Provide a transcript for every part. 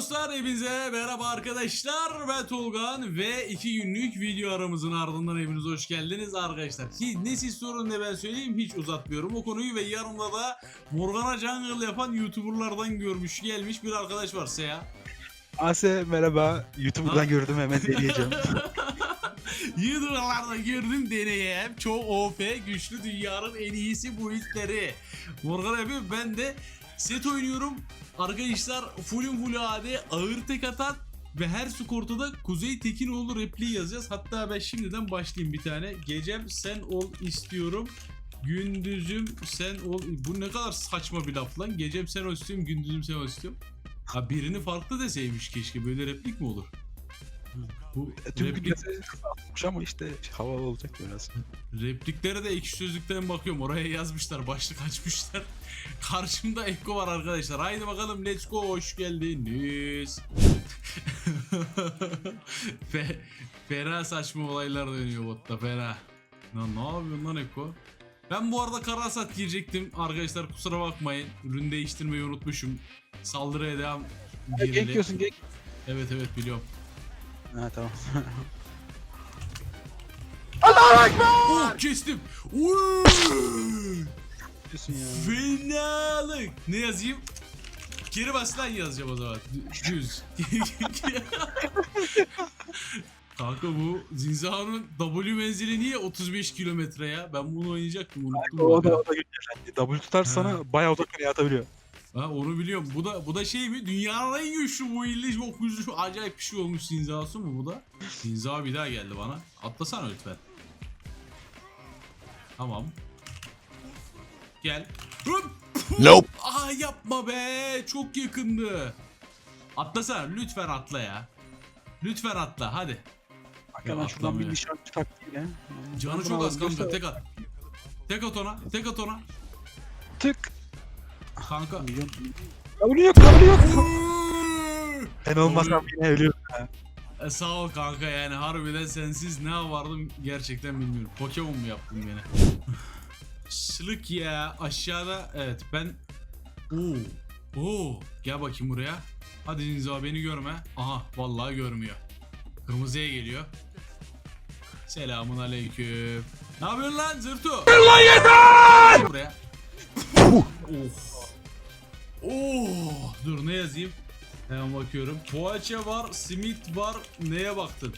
dostlar hepinize merhaba arkadaşlar ben Tolgan ve iki günlük video aramızın ardından hepiniz hoş geldiniz arkadaşlar. Hiç, ne siz sorun ne ben söyleyeyim hiç uzatmıyorum o konuyu ve yanımda da Morgana Jungle yapan youtuberlardan görmüş gelmiş bir arkadaş var Seya. Ase merhaba. YouTube'dan Ha? gördüm hemen deneyeceğim. YouTuberlarda gördüm deneyem çok OP güçlü dünyanın en iyisi bu hitleri. Morgan yapıyor ben de set oynuyorum. Arkadaşlar fullün full AD ağır tek atan ve her skorta da Kuzey Tekinoğlu repliği yazacağız. Hatta ben şimdiden başlayayım bir tane. Gecem sen ol istiyorum. Gündüzüm sen ol. Bu ne kadar saçma bir laf lan. Gecem sen ol istiyorum. Gündüzüm sen ol istiyorum. Ha birini farklı deseymiş keşke. Böyle replik mi olur? Bu Tüm replik videosu atmış ama işte havalı olacak biraz. Repliklere de ekşi sözlükten bakıyorum. Oraya yazmışlar. Başlık açmışlar. Karşımda Ekko var arkadaşlar. Haydi bakalım let's go. Hoş geldiniz. Fe, fena saçma olaylar dönüyor botta. Fena. Lan ne yapıyorsun lan Ekko? Ben bu arada Karasat girecektim. Arkadaşlar kusura bakmayın. Ürün değiştirmeyi unutmuşum. Saldırıya devam. Genk girdi. yiyorsun genk. Evet evet biliyorum. Ha tamam. Oh kestim. Uy! Diyorsun ya. Fenalık. Ne yazayım? Geri bas lan yazacağım o zaman. Dü- Düz. Kanka bu Zinzao'nun W menzili niye 35 kilometre ya? Ben bunu oynayacaktım unuttum. O bak da, o da. W tutar sana bayağı uzaktan atabiliyor. Ha, onu biliyorum. Bu da bu da şey mi? Dünyanın en güçlü bu illi bu güçlü acayip bir şey olmuş Zinzao'su mu bu da? Zinzao bir daha geldi bana. Atlasana lütfen. Tamam. Gel. Hop! Nope. Aa yapma be. Çok yakındı. Atlasana lütfen atla ya. Lütfen atla hadi. Hemen şuradan bir nişancı taktiğiyle. Canı çok az kanka tek at. Tek at ona. Tek at ona. Tık. Kanka. Milyon. W yok W yok. Ben olmasam yine ölüyorum. E, sağ ol kanka yani harbiden sensiz ne yapardım gerçekten bilmiyorum. Pokemon mu yaptım gene? Slık ya aşağıda evet ben Oo. Oo. Gel bakayım buraya. Hadi Zinza beni görme. Aha vallahi görmüyor. Kırmızıya geliyor. Selamun aleyküm. Ne yapıyorsun lan zırtu? lan yeter! Buraya. oh. Oh. Dur ne yazayım? Hemen bakıyorum. Poğaça var, simit var. Neye baktın?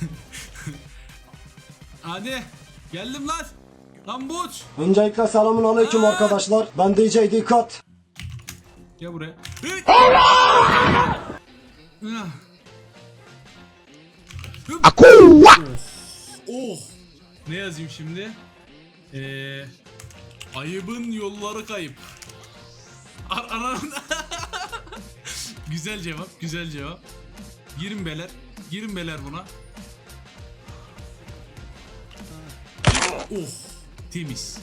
Hadi. Geldim lan. Lan Buç. Öncelikle selamun aleyküm arkadaşlar. Ben DJ Dikkat. Gel buraya. Ah. Oh. Ne yazayım şimdi? Ee, ayıbın yolları kayıp. Ar anan. güzel cevap, güzel cevap. Girin beler. Girin beler buna. Oh, temiz.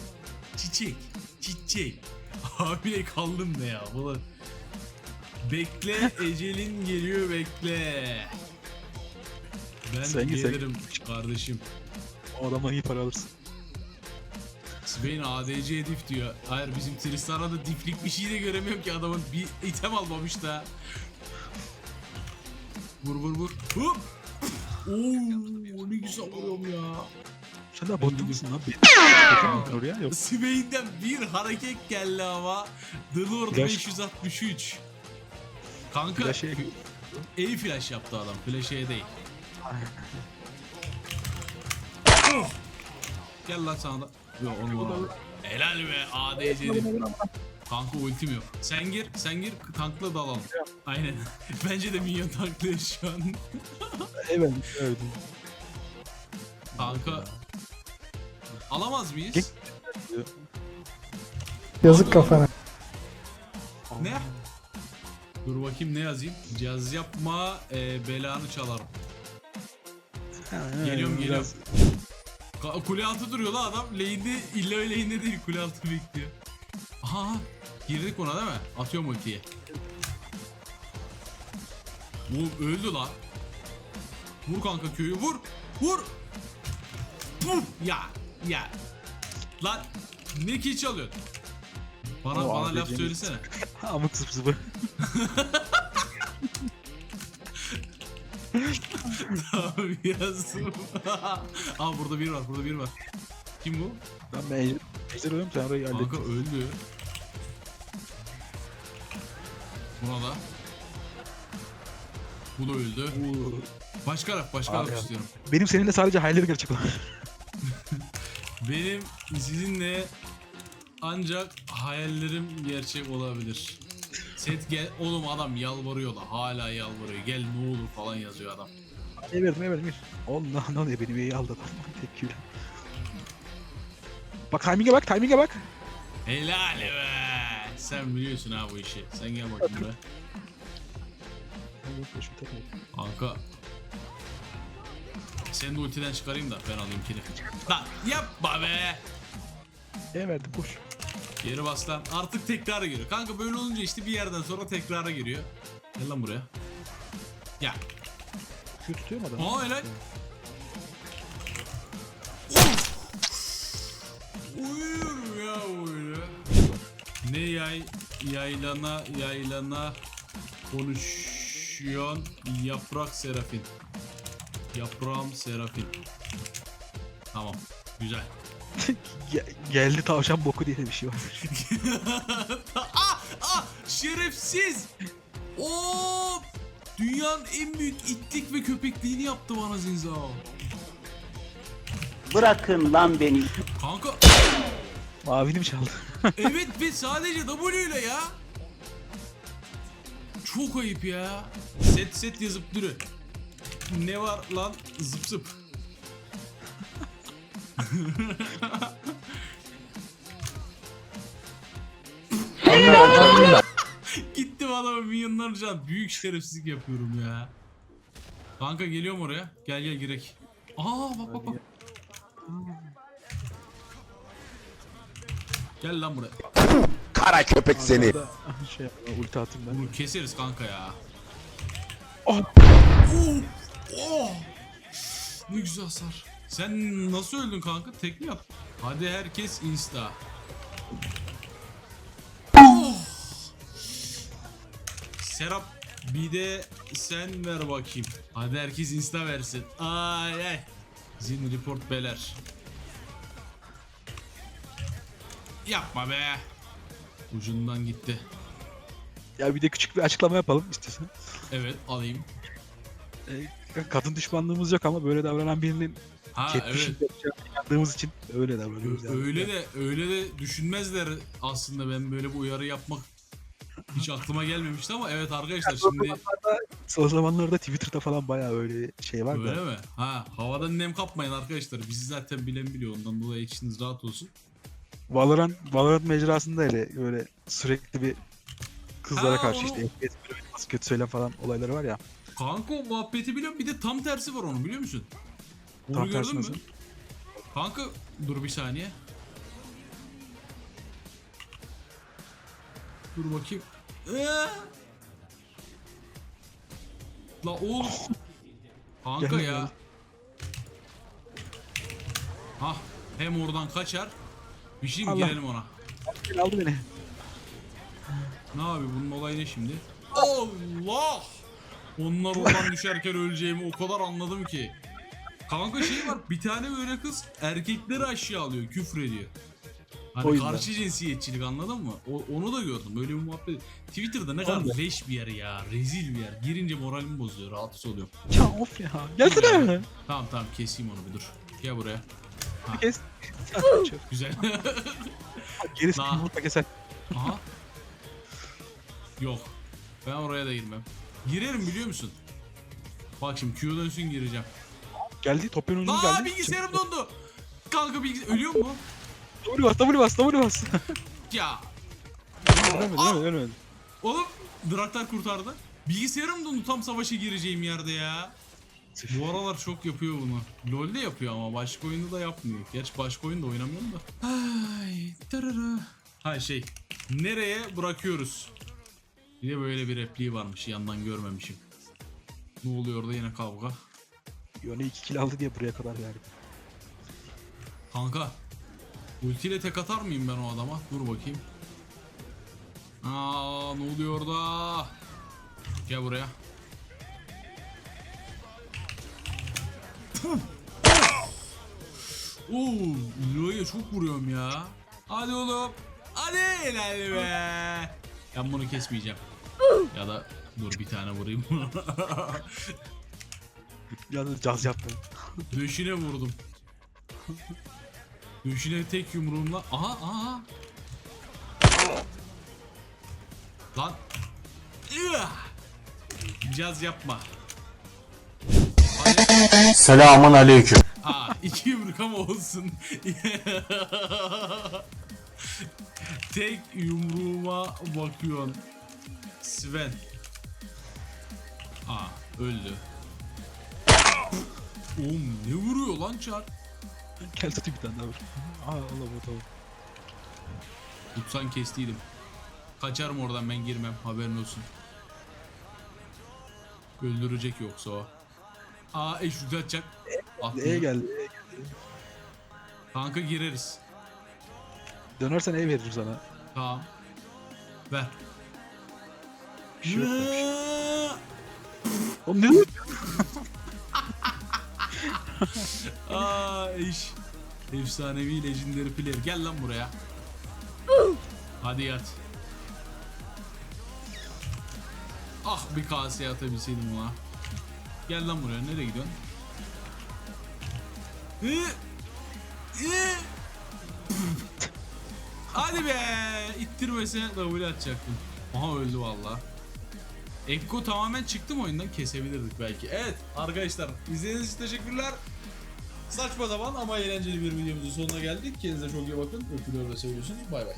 Çiçek, çiçek. Abi kaldım ne ya? Ulan. Bekle, ecelin geliyor bekle. Ben Sen git, sen gelirim kardeşim. O adama iyi para alırsın. Swain ADC dif diyor. Hayır bizim Tristan'a diflik bir şey de göremiyorum ki adamın bir item almamış da. Vur vur vur. Hop. Oo ne güzel vuruyorum ya. Sen de botta mısın lan? Oraya yok. Swain'den bir hareket geldi ama. The Lord Flash. 563. Kanka Flash'e iyi flash yaptı adam. Flash'e değil. Oh! Gel lan sana da. Yok onu. Helal be ADC dif. Kanka ultim yok. Sen gir, sen gir tankla dalalım. Aynen. Bence de minyon tanklıyor şu an. Evet öldüm. Kanka. Alamaz mıyız? Yazık kafana. Ne? Dur bakayım ne yazayım? Caz yapma, e, belanı çalarım. Geliyorum, geliyorum. Kule altı duruyor la adam. Lane'de, illa lane'de değil kule altı bekliyor. Aha, girdik ona değil mi? Atıyorum ultiye. Bu öldü la. Vur kanka köyü vur. Vur. Puf! Ya, ya. Lan ne kill çalıyorsun? Bana O bana laf söylesene. Amık zıp zıbı. Yazdım. Aa burada biri var burada biri var. Kim bu? Ben ben ejder, ejder alıyorum sen orayı hallet. Kanka öldü. Buna da. Bu da öldü. Başka harf başka Abi ya. istiyorum. Benim seninle sadece gerçek olan. Benim sizinle ancak hayallerim gerçek olabilir. Set gel oğlum adam yalvarıyor da hala yalvarıyor. Gel ne olur falan yazıyor adam. Ne verdim bir. Oğlum ne- oluyor benim iyi aldı adam. Tepkiyle. Bak timing'e bak timing'e bak. Helal be. Sen biliyorsun ha bu işi. Sen gel bakayım buraya. Kanka. Sen de ultiden çıkarayım da ben alayım kini. Lan yapma be. Ne verdim boş. Geri bas lan. Artık tekrara giriyor. Kanka böyle olunca işte bir yerden sonra tekrara giriyor. Gel lan buraya. Ya. Şu tutuyor mu adam? Aa helal. Uyuyorum ya öyle. Ne yay yaylana yaylana konuşuyorsun yaprak serafin. Yaprağım serafin. Tamam. Güzel. Ge- geldi tavşan boku diye de bir şey var. ah, ah, şerefsiz. Oo! Dünyanın en büyük itlik ve köpekliğini yaptı bana Zinzao. Bırakın lan beni. Kanka Mavini mi çaldı? evet ve sadece W ile ya. Çok ayıp ya. Set set yazıp duru. Ne var lan zıp zıp. Gittim adamı milyonlar can. Büyük şerefsizlik yapıyorum ya. Kanka geliyorum oraya. Gel gel girek. Aa bak bak bak. Gel lan buraya. Kara köpek seni. Arada şey yapma, ulti atayım ben. Bunu keseriz kanka ya. Oh. Oh! Oh! Ne güzel hasar. Sen nasıl öldün kanka? Tek mi yap? Hadi herkes insta. Serap bir de sen ver bakayım. Hadi herkes insta versin. Ay ay. Zin report beler. Yapma be. Ucundan gitti. Ya bir de küçük bir açıklama yapalım istiyorsan. Evet alayım. Ee, kadın düşmanlığımız yok ama böyle davranan birinin Ha evet. yaptığımız için öyle davranıyoruz yani. Öyle de öyle de düşünmezler aslında ben böyle bir uyarı yapmak hiç aklıma gelmemişti ama evet arkadaşlar şimdi Son zamanlarda Twitter'da falan bayağı öyle şey var öyle da. mi? Ha havadan nem kapmayın arkadaşlar. Bizi zaten bilen biliyor ondan dolayı içiniz rahat olsun. Valorant, Valorant mecrasında öyle böyle sürekli bir kızlara Ha, karşı onu- işte FPS oynaması, kötü söylem falan olayları var ya. Kanka o muhabbeti biliyorum bir de tam tersi var onun biliyor musun? Onu Tam gördün tersi mü? nasıl? Kanka dur bir saniye. Dur bakayım. Ee? La oğlum. Kanka ya. Hah hem oradan kaçar. Bir şey mi Allah. girelim ona? Aldı beni. Ne abi bunun olayı ne şimdi? Allah! Onlar oradan düşerken öleceğimi o kadar anladım ki. Kanka şey var bir tane böyle kız erkekleri aşağı alıyor küfür ediyor. Hani O yüzden. karşı cinsiyetçilik anladın mı? O- onu da gördüm böyle bir muhabbet. Twitter'da ne kadar leş bir yer ya rezil bir yer. Girince moralim bozuyor rahatsız oluyorum. Ya of ya. Gelsene. Tamam tamam keseyim onu bir dur. Gel buraya. Bir kes. Güzel. Gerisi Nah. yumurta keser. Aha. Yok. Ben oraya da girmem. Girerim biliyor musun? Bak şimdi Q dönsün gireceğim. Geldi topun Aa geldi. bilgisayarım dondu. Kanka bilgisayar ölüyor mu? W bas W bas W bas. Ya Ölmedi ölmedi ölmedi. oğlum Draktar kurtardı. Bilgisayarım dondu tam savaşa gireceğim yerde ya. Bu aralar çok yapıyor bunu. LoL'de yapıyor ama başka oyunda da yapmıyor. Gerçi başka oyunda oynamıyorum da. Ay, tarara. Ha şey. Nereye bırakıyoruz? Bir de böyle bir repliği varmış yandan görmemişim. Ne oluyor orada yine kavga? Yone 2 kill aldı diye buraya kadar geldi. Kanka. Ultiyle tek atar mıyım ben o adama? Dur bakayım. Aa ne oluyor orada? Gel buraya. Oo, Lo'ya çok vuruyorum ya. Hadi oğlum. Hadi helal be. Ben bunu kesmeyeceğim. Ya da dur bir tane vurayım. Yalnız caz yaptım. Döşüne vurdum. Döşüne tek yumruğumla. Aha aha. Lan. Caz yapma. Selamun aleyküm. Aa, iki yumruk ama olsun. Tek yumruğuma bakıyorsun. Sven. Aa, öldü. Oğlum ne vuruyor lan çar? Gel tutayım bir tane daha vur. Aa Allah tamam. Tutsan kestiydim. Kaçarım oradan ben girmem haberin olsun. Öldürecek yoksa o. Aa eş atacak. Atlıyor. E'ye geldi. Kanka gireriz. Dönersen E veririm sana. Tamam. Ver. Bir şey yok. bir şey yok. Oğlum ne? Aa eş. Efsanevi legendary player. Gel lan buraya. Hadi yat. Ah bir kaseye atabilseydim ona. Gel lan buraya. Nereye gidiyorsun? Hadi be. İttirmese W atacaktım. Aha öldü valla. Ekko tamamen çıktı mı oyundan kesebilirdik belki. Evet arkadaşlar izlediğiniz için teşekkürler. Saçma zaman ama eğlenceli bir videomuzun sonuna geldik. Kendinize çok iyi bakın. Öpülüyor ve seviyorsunuz. Bay bay.